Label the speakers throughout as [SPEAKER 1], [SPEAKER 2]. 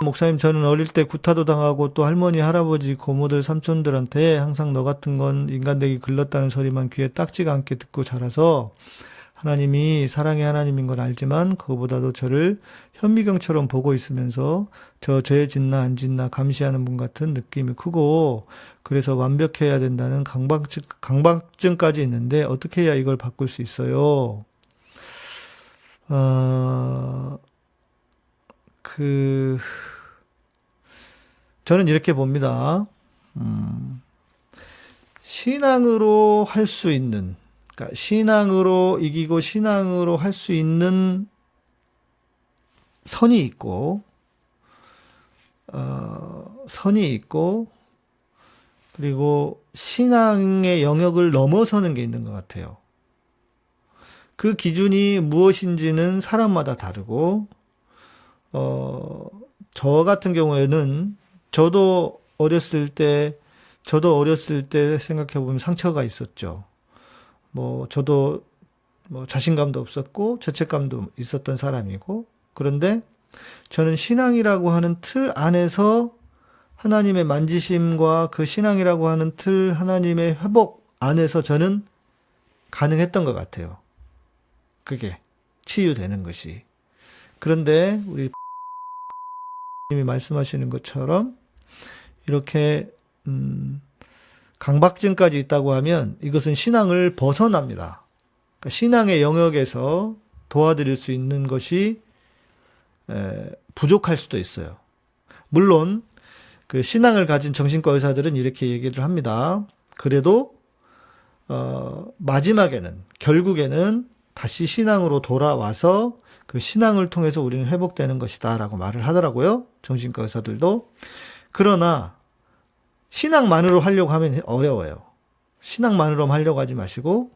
[SPEAKER 1] 목사님, 저는 어릴 때 구타도 당하고 또 할머니, 할아버지, 고모들, 삼촌들한테 항상 너 같은 건 인간되기 글렀다는 소리만 귀에 딱지가 않게 듣고 자라서 하나님이 사랑의 하나님인 건 알지만 그거보다도 저를 현미경처럼 보고 있으면서 저 죄 짓나 안 짓나 감시하는 분 같은 느낌이 크고 그래서 완벽해야 된다는 강박증, 강박증까지 있는데 어떻게 해야 이걸 바꿀 수 있어요? 어, 그, 저는 이렇게 봅니다. 음, 신앙으로 할 수 있는, 그러니까 신앙으로 이기고 신앙으로 할 수 있는 선이 있고, 어, 선이 있고, 그리고 신앙의 영역을 넘어서는 게 있는 것 같아요. 그 기준이 무엇인지는 사람마다 다르고, 어, 저 같은 경우에는 저도 어렸을 때, 저도 어렸을 때 생각해보면 상처가 있었죠. 뭐, 저도 뭐 자신감도 없었고, 죄책감도 있었던 사람이고, 그런데 저는 신앙이라고 하는 틀 안에서 하나님의 만지심과 그 신앙이라고 하는 틀, 하나님의 회복 안에서 저는 가능했던 것 같아요. 그게 치유되는 것이. 그런데 우리 님이 말씀하시는 것처럼 이렇게 음, 강박증까지 있다고 하면 이것은 신앙을 벗어납니다. 그러니까 신앙의 영역에서 도와드릴 수 있는 것이 에, 부족할 수도 있어요. 물론 그 신앙을 가진 정신과 의사들은 이렇게 얘기를 합니다. 그래도 어, 마지막에는 결국에는 다시 신앙으로 돌아와서 그 신앙을 통해서 우리는 회복되는 것이다라고 말을 하더라고요. 정신과 의사들도. 그러나 신앙만으로 하려고 하면 어려워요. 신앙만으로 하려고 하지 마시고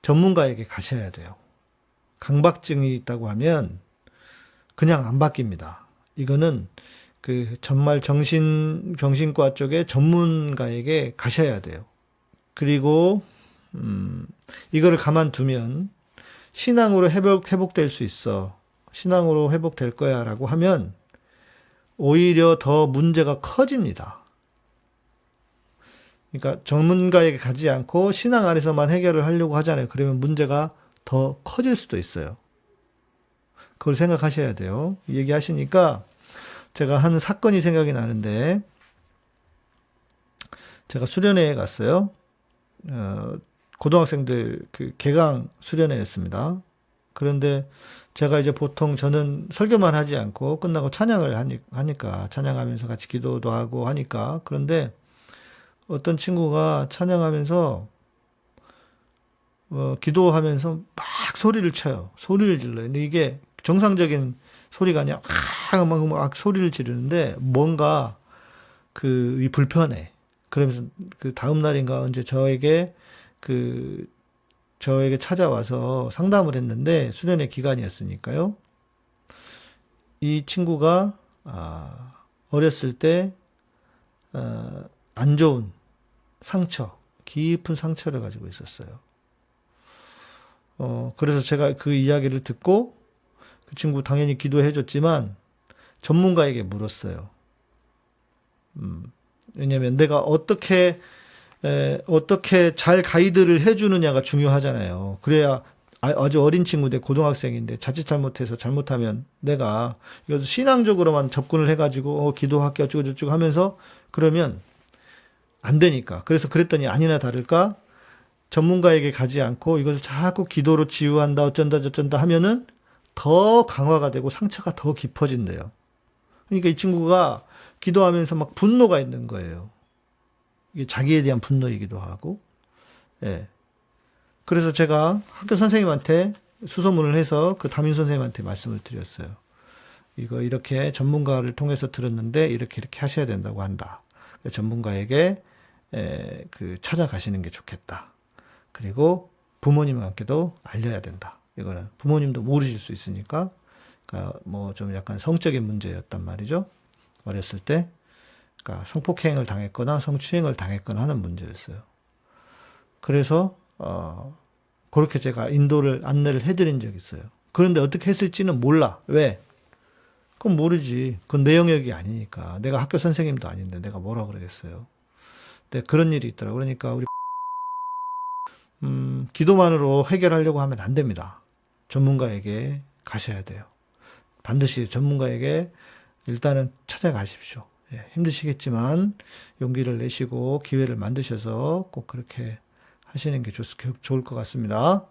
[SPEAKER 1] 전문가에게 가셔야 돼요. 강박증이 있다고 하면 그냥 안 바뀝니다. 이거는 그 정말 정신 정신과 쪽에 전문가에게 가셔야 돼요. 그리고 음 이거를 가만두면 신앙으로 회복 회복될 수 있어. 신앙으로 회복될 거야 라고 하면 오히려 더 문제가 커집니다. 그러니까 전문가에게 가지 않고 신앙 안에서만 해결을 하려고 하잖아요. 그러면 문제가 더 커질 수도 있어요. 그걸 생각하셔야 돼요. 얘기하시니까 제가 한 사건이 생각이 나는데 제가 수련회에 갔어요. 어, 고등학생들 그 개강 수련회였습니다. 그런데 제가 이제 보통 저는 설교만 하지 않고 끝나고 찬양을 하니, 하니까 찬양하면서 같이 기도도 하고 하니까 그런데 어떤 친구가 찬양하면서 어, 기도하면서 막 소리를 쳐요. 소리를 질러요. 근데 이게 정상적인 소리가 아니라 막, 막, 막 소리를 지르는데 뭔가 그, 이 불편해. 그러면서 그 다음 날인가 언제 저에게 그, 저에게 찾아와서 상담을 했는데 수련회 기간이었으니까요. 이 친구가, 아, 어렸을 때, 어, 안 좋은 상처, 깊은 상처를 가지고 있었어요. 어, 그래서 제가 그 이야기를 듣고 그 친구 당연히 기도해 줬지만 전문가에게 물었어요. 음, 왜냐면 내가 어떻게, 에, 어떻게 잘 가이드를 해주느냐가 중요하잖아요. 그래야 아- 아주 어린 친구인데 고등학생인데 자칫 잘못해서 잘못하면 내가 이거 신앙적으로만 접근을 해가지고 어, 기도할게 어쩌고 저쩌고 하면서 그러면 안 되니까. 그래서 그랬더니 아니나 다를까 전문가에게 가지 않고 이것을 자꾸 기도로 치유한다 어쩐다 저쩐다 하면은 더 강화가 되고 상처가 더 깊어진대요. 그러니까 이 친구가 기도하면서 막 분노가 있는 거예요. 자기에 대한 분노이기도 하고, 예. 그래서 제가 학교 선생님한테 수소문을 해서 그 담임 선생님한테 말씀을 드렸어요. 이거 이렇게 전문가를 통해서 들었는데 이렇게 이렇게 하셔야 된다고 한다. 전문가에게 에, 그 찾아가시는 게 좋겠다. 그리고 부모님한테도 알려야 된다. 이거는 부모님도 모르실 수 있으니까, 그러니까 뭐 좀 약간 성적인 문제였단 말이죠. 어렸을 때, 그러니까 성폭행을 당했거나 성추행을 당했거나 하는 문제였어요. 그래서 어 그렇게 제가 인도를 안내를 해드린 적이 있어요. 그런데 어떻게 했을지는 몰라. 왜? 그건 모르지. 그건 내 영역이 아니니까. 내가 학교 선생님도 아닌데 내가 뭐라 그러겠어요. 근데 그런 일이 있더라고. 그러니까 우리 음, 기도만으로 해결하려고 하면 안 됩니다. 전문가에게 가셔야 돼요. 반드시 전문가에게 일단은 찾아가십시오. 예, 힘드시겠지만 용기를 내시고 기회를 만드셔서 꼭 그렇게 하시는 게 좋, 좋을 것 같습니다.